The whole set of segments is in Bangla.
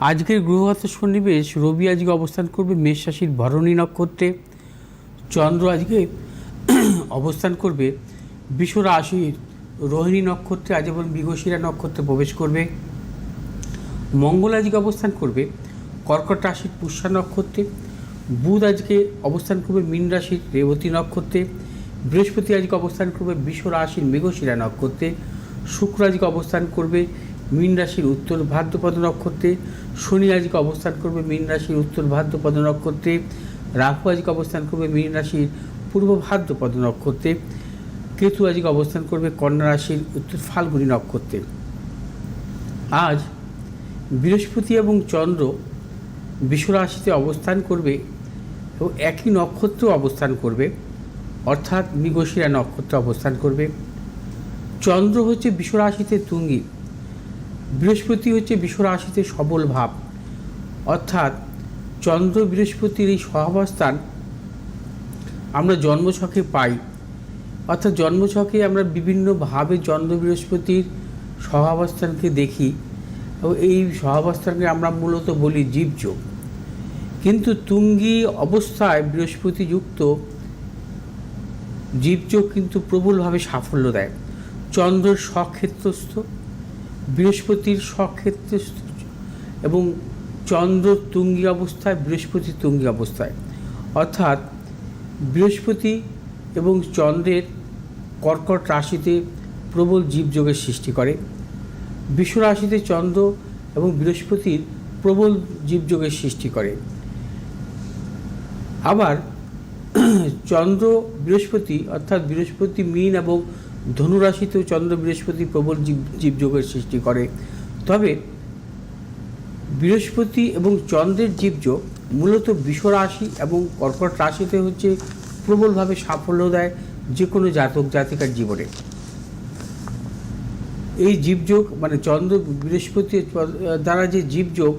আজকের গ্রহগত সন্নিবেশ, রবি আজকে অবস্থান করবে মেষ রাশির ভরণী নক্ষত্রে। চন্দ্র আজকে অবস্থান করবে বিষ রাশির রোহিণী নক্ষত্রে, আজ এবং মৃগশিরা নক্ষত্রে প্রবেশ করবে। মঙ্গল আজকে অবস্থান করবে কর্কট রাশির পুষ্যা নক্ষত্রে। বুধ আজকে অবস্থান করবে মীন রাশির রেবতী নক্ষত্রে। বৃহস্পতি আজকে অবস্থান করবে বিশ্ব রাশির মেঘশিরা নক্ষত্রে। শুক্র আজকে অবস্থান করবে মীন রাশির উত্তর ভাদ্রপদ নক্ষত্রে। শনি আজকে অবস্থান করবে মীন রাশির উত্তর ভাদ্রপদ নক্ষত্রে। রাহু আজকে অবস্থান করবে মীন রাশির পূর্ব ভাদ্রপদ নক্ষত্রে। কেতু আজকে অবস্থান করবে কন্যা রাশির উত্তর ফাল্গুনী নক্ষত্রে। আজ বৃহস্পতি এবং চন্দ্র বিশ্বরাশিতে অবস্থান করবে এবং একই নক্ষত্রে অবস্থান করবে। অর্থাৎ মৃগশিরা নক্ষত্রে অবস্থান করবে। চন্দ্র হচ্ছে বিশ্বরাশিতে তুঙ্গি। বৃহস্পতি হচ্ছে বিশ্বরাশিতে সবল ভাব। অর্থাৎ চন্দ্র বৃহস্পতির এই সহাবস্থান আমরা জন্মছকে পাই। অর্থাৎ জন্মছকে আমরা বিভিন্নভাবে চন্দ্র বৃহস্পতির সহাবস্থানকে দেখি এবং এই সহাবস্থানকে আমরা মূলত বলি জীবযোগ। কিন্তু তুঙ্গি অবস্থায় বৃহস্পতি যুক্ত, জীবযোগ কিন্তু প্রবলভাবে সাফল্য দেয়। চন্দ্রের স্বক্ষেত্রস্থ বৃহস্পতির স্বক্ষেত্রস্থ এবং চন্দ্র তুঙ্গি অবস্থায়, বৃহস্পতি তুঙ্গি অবস্থায়। অর্থাৎ বৃহস্পতি এবং চন্দ্রের কর্কট রাশিতে প্রবল জীবযোগের সৃষ্টি করে। বিশ্ব রাশিতে চন্দ্র এবং বৃহস্পতির প্রবল জীবযোগের সৃষ্টি করে। আবার চন্দ্র, বৃহস্পতি অর্থাৎ বৃহস্পতি, মীন এবং ধনুরাশিতেও চন্দ্র বৃহস্পতি প্রবল জীব জীবযোগের সৃষ্টি করে। তবে বৃহস্পতি এবং চন্দ্রের জীবযোগ মূলত বিশ্বরাশি এবং কর্কট রাশিতে হচ্ছে প্রবলভাবে সাফল্য দেয় যে কোনো জাতক জাতিকার জীবনে। এই জীবযোগ মানে চন্দ্র বৃহস্পতি দ্বারা যে জীবযোগ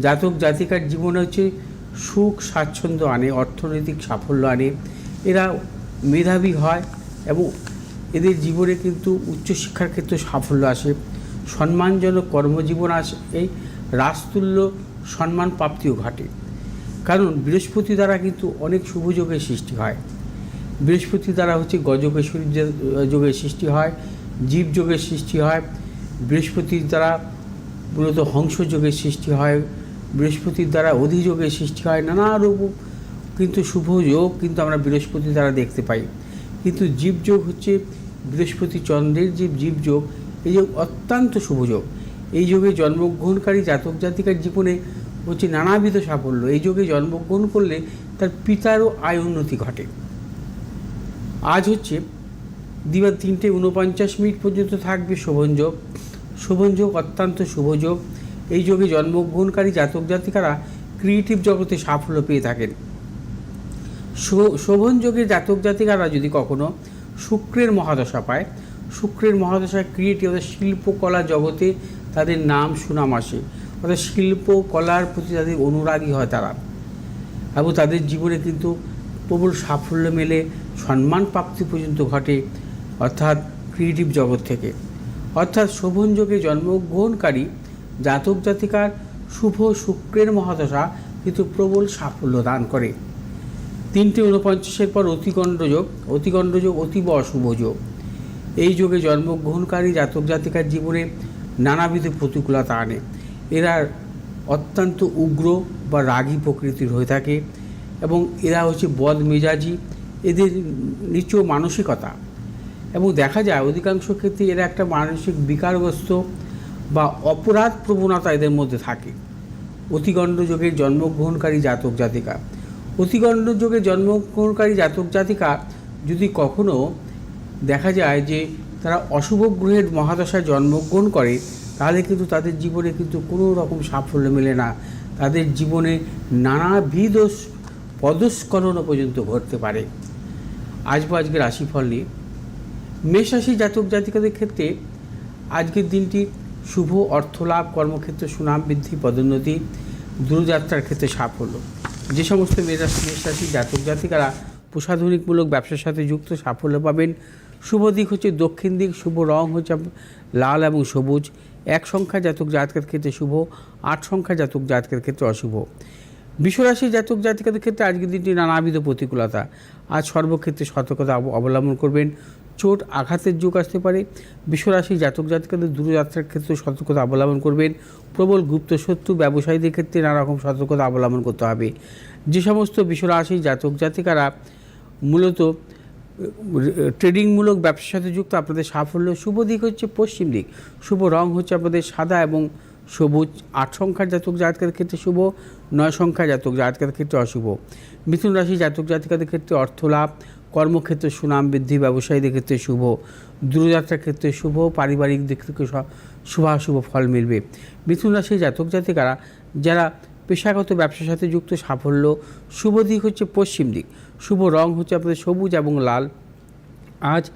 জাতক জাতিকার জীবনে হচ্ছে সুখ, স্বাচ্ছন্দ্য আনে, অর্থনৈতিক সাফল্য আনে, এরা মেধাবী হয় এবং এদের জীবনে কিন্তু উচ্চশিক্ষার ক্ষেত্রে সাফল্য আসে। সম্মানজনক কর্মজীবন আসে। এই রাজতুল্য সম্মান প্রাপ্তিও ঘটে। কারণ বৃহস্পতি দ্বারা কিন্তু অনেক শুভযোগের সৃষ্টি হয়। বৃহস্পতি দ্বারা হচ্ছে গজকেশ্বরী যোগের সৃষ্টি হয়, জীব যোগের সৃষ্টি হয়। বৃহস্পতির দ্বারা মূলত হংস যোগের সৃষ্টি হয়। বৃহস্পতির দ্বারা অধিযোগের সৃষ্টি হয়। নানা কিন্তু শুভ যোগ কিন্তু আমরা বৃহস্পতি দ্বারা দেখতে পাই। কিন্তু জীবযোগ হচ্ছে বৃহস্পতি চন্দ্রের যে জীবযোগ এই যোগ অত্যন্ত শুভযোগ এই যোগে জন্মগ্রহণকারী জাতক জাতিকার জীবনে হচ্ছে নানাবিধ সাফল্য। এই যোগে জন্মগ্রহণ করলে তার পিতারও আয় উন্নতি ঘটে। আজ হচ্ছে দিবা তিনটে উনপঞ্চাশ মিনিট পর্যন্ত থাকবে শোভনযোগ শোভনযোগ অত্যন্ত শুভযোগ এই যোগে জন্মগ্রহণকারী জাতক জাতিকারা ক্রিয়েটিভ জগতে সাফল্য পেয়ে থাকেন। শোভন যোগে জাতক জাতিকারা যদি কখনো শুক্রের মহাদশা পায়। শুক্রের মহাদশায় ক্রিয়েটিভ অর্থাৎ শিল্পকলা জগতে তাদের নাম সুনাম আসে। অর্থাৎ শিল্পকলার প্রতি তাদের অনুরাগী হয় তারা। এবং তাদের জীবনে কিন্তু প্রবল সাফল্য মেলে, সম্মান প্রাপ্তি পর্যন্ত ঘটে, অর্থাৎ ক্রিয়েটিভ জগৎ থেকে। অর্থাৎ শোভন যোগে জন্মগ্রহণকারী জাতক জাতিকার শুভ শুক্রের মহাদশা কিন্তু প্রবল সাফল্য দান করে। তিনটে ঊনপঞ্চাশের পর অতিগণ্ডযোগ অতিকণ্ডযোগ অতীব অশুভ যোগ। এই যোগে জন্মগ্রহণকারী জাতক জাতিকার জীবনে নানাবিধ প্রতিকূলতা আনে। এরা অত্যন্ত উগ্র বা রাগী প্রকৃতির হয়ে থাকে এবং এরা হচ্ছে বদ মেজাজি এদের নিচু মানসিকতা। এবং দেখা যায় অধিকাংশ ক্ষেত্রে এরা একটা মানসিক বিকারগ্রস্ত বা অপরাধ প্রবণতা এদের মধ্যে থাকে। অতিগণ্ড যোগে জন্মগ্রহণকারী জাতক জাতিকা। অতিগণ্ড যোগে জন্মগ্রহণকারী জাতক জাতিকা যদি কখনো দেখা যায় যে তারা অশুভ গ্রহের মহাদশায় জন্মগ্রহণ করে, তাহলে কিন্তু তাদের জীবনে কিন্তু কোনো রকম সাফল্য মেলে না। তাদের জীবনে নানাবিধ পদস্খলনও পর্যন্ত ঘটতে পারে। আসব আজকে রাশিফল নিয়ে। মেষ রাশি জাতক জাতিকাদের ক্ষেত্রে আজকের দিনটি শুভ অর্থলাভ, কর্মক্ষেত্রে সুনাম বৃদ্ধি, পদোন্নতি দূরযাত্রার ক্ষেত্রে সাফল্য। যে সমস্ত মেষ রাশি জাতক জাতিকারা প্রসাধনিকমূলক ব্যবসার সাথে যুক্ত সাফল্য পাবেন। শুভ দিক হচ্ছে দক্ষিণ দিক, শুভ রং হচ্ছে লাল এবং সবুজ। এক সংখ্যা জাতক জাতকের ক্ষেত্রে শুভ, আট সংখ্যা জাতক জাতকের ক্ষেত্রে অশুভ। বিশ্বরাশি জাতক জাতিকাদের ক্ষেত্রে আজকের দিনটি নানাবিধ প্রতিকূলতা। আজ সর্বক্ষেত্রে সতর্কতা অবলম্বন করবেন। চোট, আঘাতের যুগ আসতে পারে। বিশ্বরাশি জাতক জাতিকাদের দূরযাত্রার ক্ষেত্রে সতর্কতা অবলম্বন করবেন। প্রবল গুপ্ত শত্রু, ব্যবসায়ীদের ক্ষেত্রে নানা রকম সতর্কতা অবলম্বন করতে হবে। যে সমস্ত বিশ্বরাশি জাতক জাতিকারা মূলত ট্রেডিংমূলক ব্যবসার সাথে যুক্ত, আপনাদের সাফল্য, শুভ দিক হচ্ছে পশ্চিম দিক। শুভ রং হচ্ছে আপনাদের সাদা এবং সবুজ। আট সংখ্যার জাতক জাতকের ক্ষেত্রে শুভ, নয় সংখ্যার জাতক জাতকের ক্ষেত্রে অশুভ। মিথুন রাশি জাতক জাতিকাদের ক্ষেত্রে অর্থ লাভ কর্মক্ষেত্রে সুনাম বৃদ্ধি, ব্যবসায়ীদের ক্ষেত্রে শুভ, দূরযাত্রার ক্ষেত্রে শুভ, পারিবারিক দিক থেকে শুভাশুভ ফল মিলবে। মিথুন রাশি জাতক জাতিকারা, যারা পেশাগত ব্যবসার সাথে যুক্ত, সাফল্য, শুভ দিক হচ্ছে পশ্চিম দিক। শুভ রং হচ্ছে আপনাদের সবুজ এবং লাল। আজ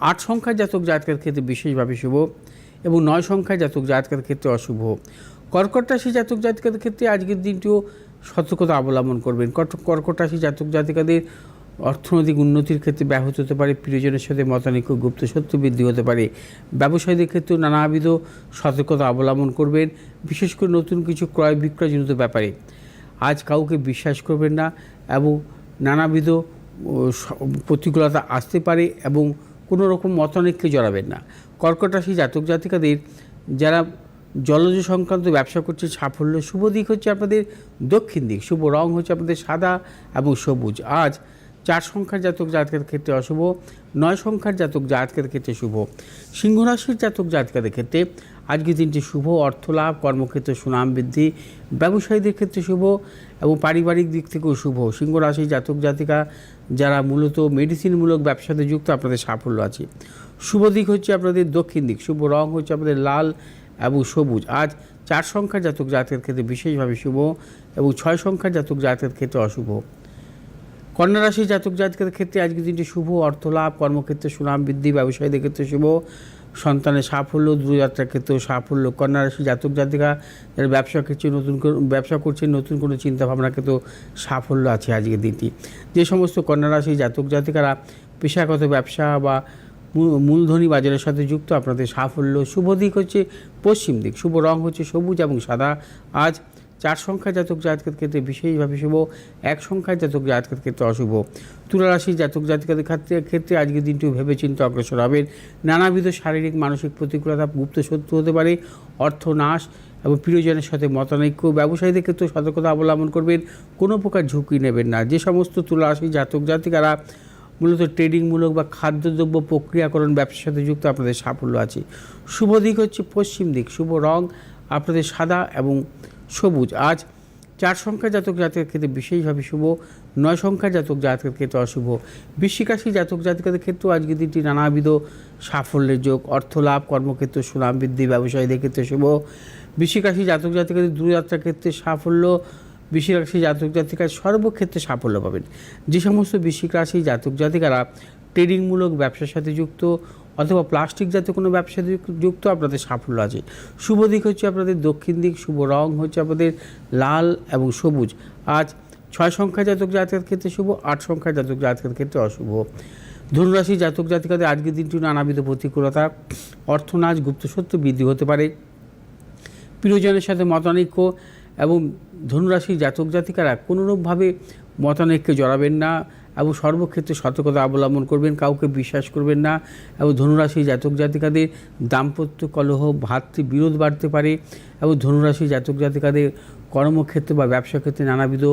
আট সংখ্যার জাতক জাতকের ক্ষেত্রে বিশেষভাবে শুভ এবং নয় সংখ্যার জাতক জাতকের ক্ষেত্রে অশুভ। কর্কট রাশি জাতক জাতিকাদের ক্ষেত্রে আজকের দিনটিও সতর্কতা অবলম্বন করবেন। কট- কর্কট রাশি জাতক জাতিকাদের অর্থনৈতিক উন্নতির ক্ষেত্রে ব্যাহত হতে পারে, প্রিয়জনের সাথে মতানৈক্য, গুপ্ত সত্য বৃদ্ধি হতে পারে। ব্যবসায়ীদের ক্ষেত্রেও নানাবিধ সতর্কতা অবলম্বন করবেন, বিশেষ করে নতুন কিছু ক্রয় বিক্রয়জনিত ব্যাপারে। আজ কাউকে বিশ্বাস করবেন না এবং নানাবিধ প্রতিকূলতা আসতে পারে এবং কোনো রকম মতানৈক্যে জড়াবেন না। কর্কট রাশি জাতক জাতিকাদের যারা জলজ সংক্রান্ত ব্যবসা করছে, সাফল্য, শুভ দিক হচ্ছে আপনাদের দক্ষিণ দিক, শুভ রং হচ্ছে আপনাদের সাদা এবং সবুজ। আজ চার সংখ্যার জাতক জাতকের ক্ষেত্রে অশুভ, নয় সংখ্যার জাতক জাতকের ক্ষেত্রে শুভ। সিংহ রাশির জাতক জাতকের ক্ষেত্রে আজকে দিনটি শুভ, অর্থ লাভ, কর্মক্ষেত্রে সুনাম বৃদ্ধি, ব্যবসায়ীদের ক্ষেত্রে শুভ এবং পারিবারিক দিক থেকেও শুভ। সিংহ রাশির জাতক জাতিকা যারা মূলত মেডিসিনমূলক ব্যবসাতে যুক্ত, আপনাদের সাফল্য আছে। শুভ দিক হচ্ছে আপনাদের দক্ষিণ দিক। শুভ রং হচ্ছে আপনাদের লাল এবং সবুজ। আজ চার সংখ্যার জাতক জাতকের ক্ষেত্রে বিশেষভাবে শুভ এবং ছয় সংখ্যার জাতক জাতকের ক্ষেত্রে অশুভ। কন্যা রাশি জাতক জাতকের ক্ষেত্রে আজকের দিনটি শুভ অর্থ লাভ কর্মক্ষেত্রে সুনাম বৃদ্ধি, ব্যবসায়ীদের ক্ষেত্রে শুভ, সন্তানের সাফল্য, দূরযাত্রার ক্ষেত্রেও সাফল্য। কন্যা রাশি জাতক জাতিকা যারা ব্যবসা ক্ষেত্রে নতুন ব্যবসা করছে, নতুন কোনো চিন্তাভাবনা ক্ষেত্রেও সাফল্য আছে আজকের দিনটি। যে সমস্ত কন্যা রাশি জাতক জাতিকারা পেশাগত ব্যবসা বা মূলধনী বাজারের সাথে যুক্ত, আপনাদের সাফল্য শুভ দিক হচ্ছে পশ্চিম দিক। শুভ রং হচ্ছে সবুজ এবং সাদা। আজ চার সংখ্যা জাতক জাতকের ক্ষেত্রে বিশেষভাবে শুভ, এক সংখ্যায় জাতক জাতকের ক্ষেত্রে অশুভ। তুলারাশি জাতক জাতিকাদের ক্ষেত্রে ক্ষেত্রে আজকের দিনটিও ভেবে চিন্তে অগ্রসর হবেন নানাবিধ শারীরিক, মানসিক প্রতিকূলতা গুপ্ত শত্রু হতে পারে, অর্থ নাশ এবং প্রিয়জনের সাথে মতানৈক্য, ব্যবসায়ীদের ক্ষেত্রে সতর্কতা অবলম্বন করবেন, কোনো প্রকার ঝুঁকি নেবেন না। যে সমস্ত তুলারাশি জাতক জাতিকারা মূলত ট্রেডিংমূলক বা খাদ্যদ্রব্য প্রক্রিয়াকরণ ব্যবসার সাথে যুক্ত, আপনাদের সাফল্য আছে। শুভ দিক হচ্ছে পশ্চিম দিক, শুভ রং আপনাদের সাদা এবং সবুজ। আজ চার সংখ্যা জাতক জাতকের ক্ষেত্রে বিশেষভাবে শুভ, নয় সংখ্যা জাতক জাতকের ক্ষেত্রে অশুভ। বৃশ্চিকাশী জাতক জাতিকাদের ক্ষেত্রেও আজকে দিনটি নানাবিধ সাফল্যের যোগ, অর্থ লাভ, কর্মক্ষেত্র, সুনাম বৃদ্ধি, ব্যবসায়ীদের ক্ষেত্রে শুভ। বৃশ্চিকাশী জাতক জাতিকাদের দূরযাত্রার ক্ষেত্রে সাফল্য বৃশ্চিক রাশি জাতক জাতিকার সর্বক্ষেত্রে সাফল্য পাবেন। যে সমস্ত বৃশ্চিক রাশি জাতক জাতিকারা ট্রেডিংমূলক ব্যবসার সাথে যুক্ত অথবা প্লাস্টিক জাতীয় কোনো যুক- যুক্ত আপনাদের সাফল্য আছে। শুভ দিক হচ্ছে আপনাদের দক্ষিণ দিক, শুভ রং হচ্ছে আপনাদের লাল এবং সবুজ। আজ ছয় সংখ্যা জাতক জাতকের ক্ষেত্রে শুভ, আট সংখ্যা জাতক জাতকের ক্ষেত্রে অশুভ। ধনুরাশি জাতক জাতিকাদের আজকের দিনটি নানাবিধ প্রতিকূলতা, অর্থনাশ, গুপ্ত সত্য বৃদ্ধি হতে পারে। প্রিয়জনের সাথে মতানৈক্য এবং ধনুরাশি জাতক জাতিকারা কোনোরূপভাবে মতানৈক্যে জড়াবেন না। এবং সর্বক্ষেত্রে সতর্কতা অবলম্বন করবেন, কাউকে বিশ্বাস করবেন না। এবং ধনুরাশি জাতক জাতিকাদের দাম্পত্য কলহ ভাতৃ বিরোধ বাড়তে পারে। এবং ধনুরাশি জাতক জাতিকাদের কর্মক্ষেত্রে বা ব্যবসা ক্ষেত্রে নানাবিধ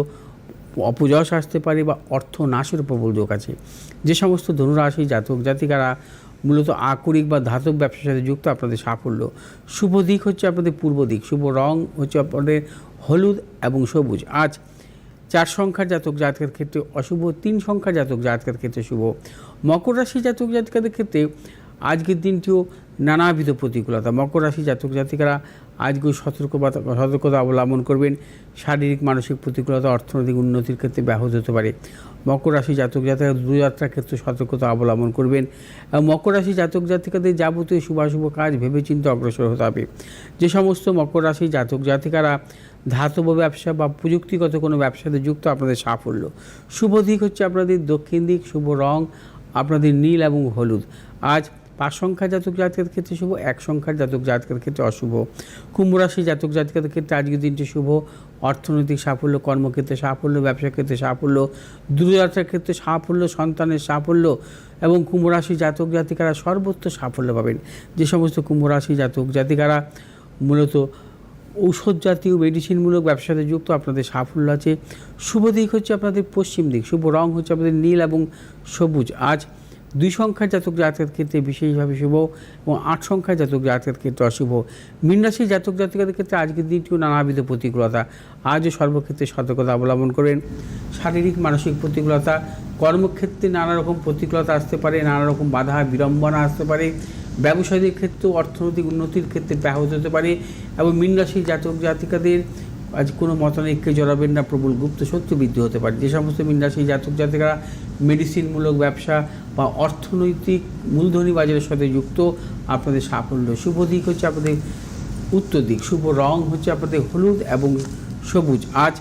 অপযশ আসতে পারে বা অর্থ নাশের প্রবল যোগ আছে। যে সমস্ত ধনুরাশি জাতক জাতিকারা মূলত আকরিক বা ধাতব ব্যবসার সাথে যুক্ত, আপনাদের সাফল্য। শুভ দিক হচ্ছে আপনাদের পূর্ব দিক। শুভ রং হচ্ছে আপনাদের হলুদ এবং সবুজ। আজ চার সংখ্যার জাতক জাতকের ক্ষেত্রে অশুভ, তিন সংখ্যার জাতক জাতকের ক্ষেত্রে শুভ। মকর রাশি জাতক জাতিকাদের ক্ষেত্রে আজকের দিনটিও নানাবিধ প্রতিকূলতা। মকর রাশি জাতক জাতিকারা আজকেও সতর্কতা সতর্কতা অবলম্বন করবেন। শারীরিক, মানসিক প্রতিকূলতা, অর্থনৈতিক উন্নতির ক্ষেত্রে ব্যাহত হতে পারে। মকর রাশি জাতক জাতিকা দূরযাত্রার ক্ষেত্রে সতর্কতা অবলম্বন করবেন। মকর রাশি জাতক জাতিকাদের যাবতীয় শুভাশুভ কাজ ভেবেচিন্তে অগ্রসর হতে হবে। যে সমস্ত মকর রাশি জাতক জাতিকারা ধাতব ব্যবসা বা প্রযুক্তিগত কোনো ব্যবসাতে যুক্ত, আপনাদের সাফল্য। শুভ দিক হচ্ছে আপনাদের দক্ষিণ দিক, শুভ রং, আপনাদের নীল এবং হলুদ। আজ পাঁচ সংখ্যার জাতক জাতকের ক্ষেত্রে শুভ, এক সংখ্যার জাতক জাতকের ক্ষেত্রে অশুভ। কুম্ভ রাশি জাতক জাতকের ক্ষেত্রে আজকের দিনটি শুভ। অর্থনৈতিক সাফল্য, কর্মক্ষেত্রে সাফল্য ব্যবসা ক্ষেত্রে সাফল্য, দূরযাত্রার ক্ষেত্রে সাফল্য, সন্তানের সাফল্য এবং কুম্ভ রাশি জাতক জাতিকারা সর্বত্র সাফল্য পাবেন। যে সমস্ত কুম্ভ রাশি জাতক জাতিকারা, মূলত ঔষধ জাতীয় মেডিসিনমূলক ব্যবসাতে যুক্ত, আপনাদের সাফল্য আছে। শুভ দিক হচ্ছে আপনাদের পশ্চিম দিক, শুভ রং হচ্ছে আপনাদের নীল এবং সবুজ। আজ দুই সংখ্যার জাতক জাতকের ক্ষেত্রে বিশেষভাবে শুভ এবং আট সংখ্যার জাতক জাতকের ক্ষেত্রে অশুভ। মীনরাশির জাতক জাতিকাদের ক্ষেত্রে আজকের দিনটিও নানাবিধ প্রতিকূলতা। আজও সর্বক্ষেত্রে সতর্কতা অবলম্বন করবেন। শারীরিক, মানসিক প্রতিকূলতা, কর্মক্ষেত্রে নানা রকম প্রতিকূলতা আসতে পারে নানা রকম বাধা, বিড়ম্বনা আসতে পারে। ব্যবসায়ীদের ক্ষেত্রেও অর্থনৈতিক উন্নতির ক্ষেত্রে ব্যাহত হতে পারে এবং মীনরাশির জাতক জাতিকাদের আজ কোনো মতানৈক্যে জড়াবেন না, প্রবল গুপ্ত শত্রু বৃদ্ধি হতে পারে। যে সমস্ত মীন রাশির জাতক জাতিকারা মেডিসিনমূলক ব্যবসা বা অর্থনৈতিক মূলধনী বাজারের সাথে যুক্ত আপনাদের সাফল্য। শুভ দিক হচ্ছে আপনাদের উত্তর দিক, শুভ রং হচ্ছে আপনাদের হলুদ এবং সবুজ। আজ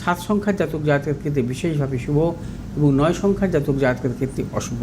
সাত সংখ্যার জাতক জাতকের ক্ষেত্রে বিশেষভাবে শুভ এবং নয় সংখ্যার জাতক জাতকের ক্ষেত্রে অশুভ।